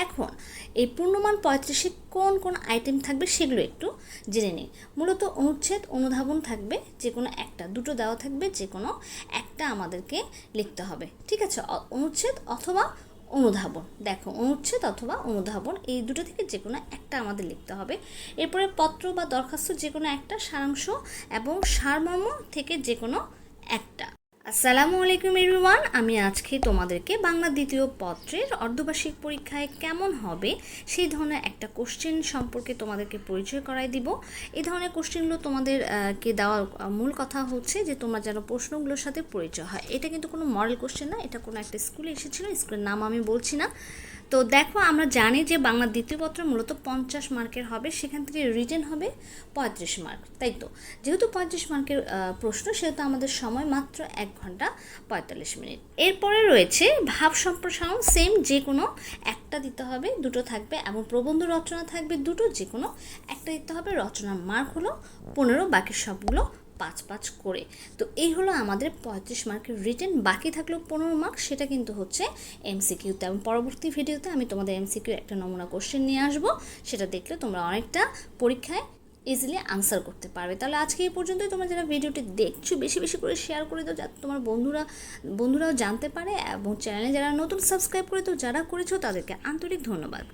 এখন, এই পূর্ণমান পঁয়ত্রিশে কোন কোন আইটেম থাকবে সেগুলো একটু জেনে নিই। মূলত অনুচ্ছেদ, অনুধাবন থাকবে যে কোনো একটা, দুটো দেওয়া থাকবে যে কোনো একটা আমাদেরকে লিখতে হবে। ঠিক আছে? অনুচ্ছেদ অথবা অনুধাবন। দেখো, অনুচ্ছেদ অথবা অনুধাবন, এই দুটো থেকে যে কোনো একটা আমাদের লিখতে হবে। এরপরে পত্র বা দরখাস্ত যে কোনো একটা, সারাংশ এবং সারমর্ম থেকে যে কোনো একটা। আসসালামু আলাইকুম এভরিওয়ান, আমি আজকে তোমাদেরকে বাংলা দ্বিতীয় পত্রের অর্ধবার্ষিক পরীক্ষায় কেমন হবে সেই ধরনের একটা কোশ্চেন সম্পর্কে তোমাদেরকে পরিচয় করাই দিব। এই ধরনের কোশ্চেনগুলো তোমাদেরকে দেওয়ার মূল কথা হচ্ছে যে তোমরা যেন প্রশ্নগুলোর সাথে পরিচয় হয়। এটা কিন্তু কোনো মডেল কোশ্চেন না, এটা কোনো একটা স্কুলে এসেছিল স্কুলের নাম আমি বলছি না। তো দেখো, আমরা জানি যে বাংলা দ্বিতীয় পত্র মূলত পঞ্চাশ মার্কের হবে, সেখান থেকে রিটেন হবে পঁয়ত্রিশ মার্ক, তাই তো? যেহেতু পঁয়ত্রিশ মার্কের প্রশ্ন, সেহেতু আমাদের সময় মাত্র এক ঘণ্টা পঁয়তাল্লিশ মিনিট। এরপরে রয়েছে ভাব সম্প্রসারণ সেম যে কোনো একটা দিতে হবে, দুটো থাকবে এবং প্রবন্ধ রচনা থাকবে দুটো যে কোনো একটা দিতে হবে, রচনার মার্ক হলো পনেরো, বাকি সবগুলো পাঁচ পাঁচ করে। তো এই হলো আমাদের পঁয়ত্রিশ মার্কের রিটেন বাকি থাকলেও পনেরো মার্ক সেটা কিন্তু হচ্ছে এমসিকিউতে এবং পরবর্তী ভিডিওতে আমি তোমাদের এমসিকিউ একটা নমুনা কোশ্চেন নিয়ে আসব। সেটা দেখলে তোমরা অনেকটা পরীক্ষায় ইজিলি আনসার করতে পারবে। তাহলে আজকে এই পর্যন্তই। তোমরা যারা ভিডিওটি দেখছ, বেশি বেশি করে শেয়ার করে দাও, যাতে তোমার বন্ধুরা, বন্ধুরাও জানতে পারে। এবং চ্যানেলে যারা নতুন সাবস্ক্রাইব করে তো যারা করেছ, তাদেরকে আন্তরিক ধন্যবাদ।